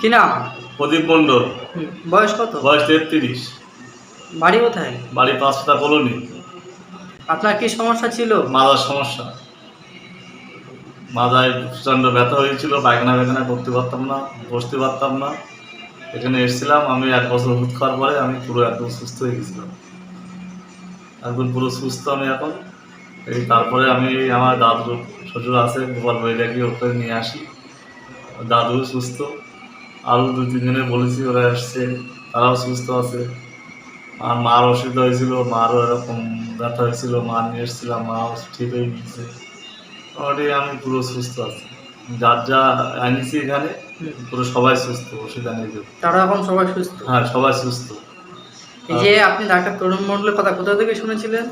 কি নাম? প্রদীপ মণ্ডল। বয়স কত? বয়স তেত্রিশ। বাড়ি কোথায়? বাড়ি পাঁচটা কলোনি। আপনার কি সমস্যা ছিল? মাদার সমস্যা। মাদায় প্রচণ্ড ব্যথা হয়েছিল পায়খানা পায়খানা করতে পারতাম না বসতে পারতাম না। এখানে এসেছিলাম আমি এক বছর ওষুধ খাওয়ার পরে আমি পুরো একদম সুস্থ হয়ে গেছিলাম। একদম পুরো সুস্থ আমি এখন। এই তারপরে আমি আমার দাদু শ্বশুর আছে গোপাল বইটাকে ওখানে নিয়ে আসি। দাদু সুস্থ। আরও দু তিনজনে বলেছি ওরা এসছে তারাও সুস্থ আছে। আর মার অসুবিধা হয়েছিল মারও এরকম ব্যথা হয়েছিল মা নিয়ে এসেছিলাম মাও ঠিক হয়ে গিয়েছে। মোটামুটি আমি পুরো সুস্থ আছি। যার যা আনিছি এখানে পুরো সবাই সুস্থ অসুবিধা কেউ। তারা এখন সবাই সুস্থ? হ্যাঁ সবাই সুস্থ। এই যে আপনি ডাক্তার তরুণ মণ্ডলের কথা কোথা থেকে শুনেছিলেন?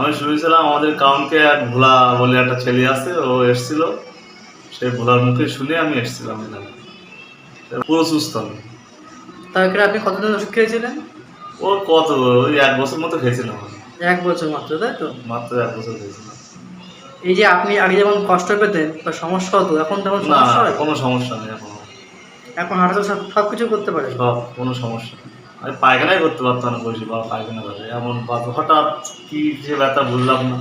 আমি শুনেছিলাম আমাদের কাউন্টে এক ভোলা বলে একটা ছেলে আছে ও এসেছিল। সেই ভোলার মুখে শুনে আমি এসেছিলাম এখানে। পুরো সুস্থ। আমি তারপরে আপনি কতদিন ওষুধ খেয়েছিলেন? ও কত ওই এক বছর মতো খেয়েছিলাম। এক বছর মাত্র তাই তো? মাত্র এক বছর খেয়েছিলাম। এই যে আপনি আগে যেমন কষ্ট পেতেন বা সমস্যা হতো এখন তেমন সমস্যা হয়? কোনো সমস্যা নেই এখন। এখন হাঁটা সব সব কিছু করতে পারে সব কোনো সমস্যা আমি পায়খানাই করতে পারতাম না বসে বা পায়খানা করে। এমন হঠাৎ কি যে ব্যথা বুঝলাম না।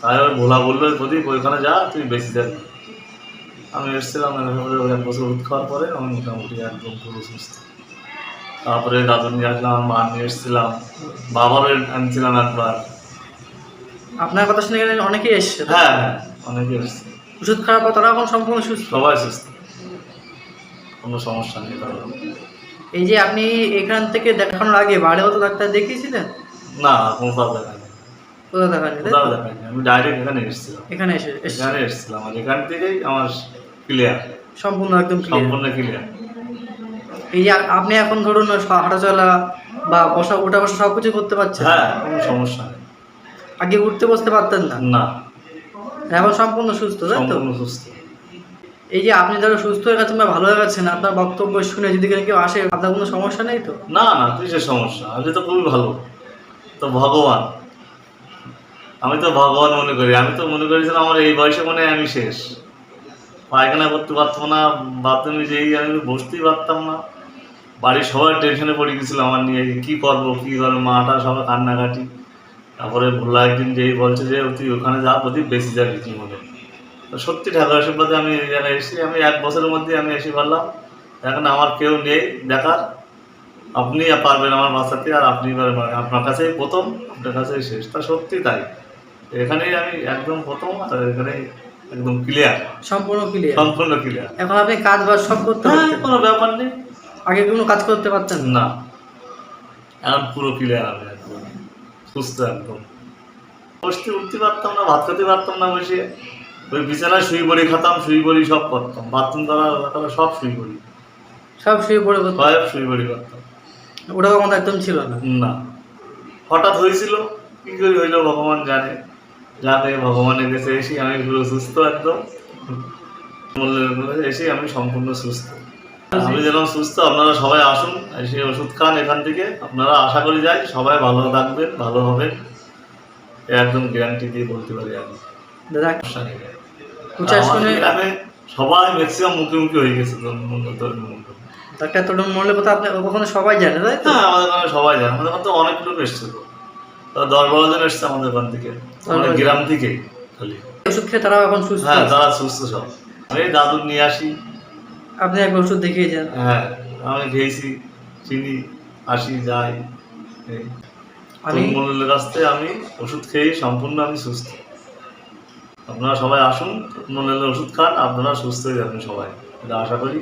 তাই ওই ভোলা বলল যদি ওইখানে যা তুই বেশি যাবি আমি এসেছিলাম এক বছর ওষুধ খাওয়ার পরে আমি মোটামুটি একদম পুরো সুস্থ। তারপরে দাদু নিয়ে আসলাম মা নিয়ে এসেছিলাম বাবারও আনছিলাম একবার। আপনার কথা শুনে গেলেন অনেকেই এসছে হ্যাঁ হ্যাঁ অনেকে এসছে। ওষুধ খাওয়ার পর তারা এখন সম্পূর্ণ সুস্থ? সবাই সুস্থ। কোনো সমস্যা নেই তাদের এই যে আপনি এখান থেকে দেখানোর আগে বাড়িও তো ডাক্তার দেখিয়েছিলেন? না কোথাও দেখায়নি কোথাও কোথাও? দেখায়নি আমি ডাইরেক্ট এখানে এসেছিলাম। এখানে এসে এখানে এসেছিলাম আর এখান থেকেই আমার ক্লিয়ার সম্পূর্ণ একদম সম্পূর্ণ ক্লিয়ার এই যে আপনি এখন ধরুন হাঁটাচলা বা বসা ওঠা বসা সব কিছু করতে পারছেন? হ্যাঁ কোনো সমস্যা নেই। আগে উঠতে বসতে পারতেন না? না। এখন সম্পূর্ণ সুস্থ তাই তো? সম্পূর্ণ সুস্থ। এই যে আপনি ধরো সুস্থ হয়ে গেছেন বা ভালো হয়ে গেছেন আপনার বক্তব্য শুনে যদি কেউ আসে আপনার কোনো সমস্যা নেই তো? না না কিসের সমস্যা? আমি তো খুবই ভালো। তো ভগবান। আমি তো ভগবান মনে করি। আমি তো মনে করেছিলাম আমার এই বয়সে মনে হয় আমি শেষ। পায়খানা করতে পারতাম না বাথরুমে যেই আমি বসতেই পারতাম না। বাড়ির সবাই টেনশনে পড়ে গেছিল আমার নিয়ে কী করব কী করব, মাটা সবাই কান্নাকাটি। তারপরে ভোলা একদিন যেই বলছে যে, তুই ওখানে যা প্রতি বেশি যাবি জীবনে তো সত্যি ঠাকুর আশীর্বাদে আমি এই জায়গায় এসেছি। আমি এক বছরের মধ্যে আমি এসে পারলাম এখন আমার কেউ নেই, দেখার। আপনি পারবেন আমার বাঁচাতে, আর আপনি আপনার কাছেই প্রথম, আপনার কাছেই শেষ। তা সত্যি তাই। এখানেই আমি একদম প্রথম, আর এখানেই একদম ক্লিয়ার সম্পূর্ণ ক্লিয়ার সম্পূর্ণ ক্লিয়ার এখন আপনি কাজ বাজ সব করতে হ্যাঁ পারতেন কোনো ব্যাপার নেই। আগে কোনো কাজ করতে পারতেন না? এখন পুরো ক্লিয়ার আমি একদম। সুস্থ একদম। বসতে উঠতে পারতাম না ভাত খেতে পারতাম না বসে। ওই বিছানায় শুই বড়ি খেতাম শুই বড়ি সব করতাম। বাথরুম করা করা সব শুই বড়ি সব শুয়ে পড়ে করতেন সব শুই বড়ি করতাম। ওটা কখন একদম ছিল না? না। হঠাৎ হয়েছিল কি করে হইল ভগবান জানে। জানে ভগবানের কাছে এসে আমি পুরো সুস্থ একদম। এসে আমি সম্পূর্ণ সুস্থ। আমি যেন সুস্থ আপনারা সবাই আসুন এসে ওষুধ খান এখান থেকে। আপনারা আশা করি যাই সবাই ভালো থাকবেন ভালো হবেন। একদম গ্যারান্টি দিয়ে বলতে পারি আমি। সবাই ম্যাক্সিমাম মুখে মুখে হয়ে গেছে ডাক্তার তরুণ মণ্ডলের কথা আপনি ওখানে সবাই জানে তাই তো? হ্যাঁ আমাদের সবাই জানে। আমাদের অনেক লোক এসছে তো দশ বারো জন এসছে আমাদের ওখান থেকে আমাদের গ্রাম থেকে খালি। ওষুধ খেয়ে তারাও এখন সুস্থ? হ্যাঁ তারা সুস্থ সব। নিয়ে আসি। আপনি একবার ওষুধ দেখিয়ে যান। হ্যাঁ আমি খেয়েছি চিনি আসি যাই। আমি কাছ থেকে আমি ওষুধ খেয়েই সম্পূর্ণ আমি সুস্থ। আপনারা সবাই আসুন তরুণমূলের ওষুধ খান আপনারা সুস্থ হয়ে যাবেন সবাই। এটা আশা করি।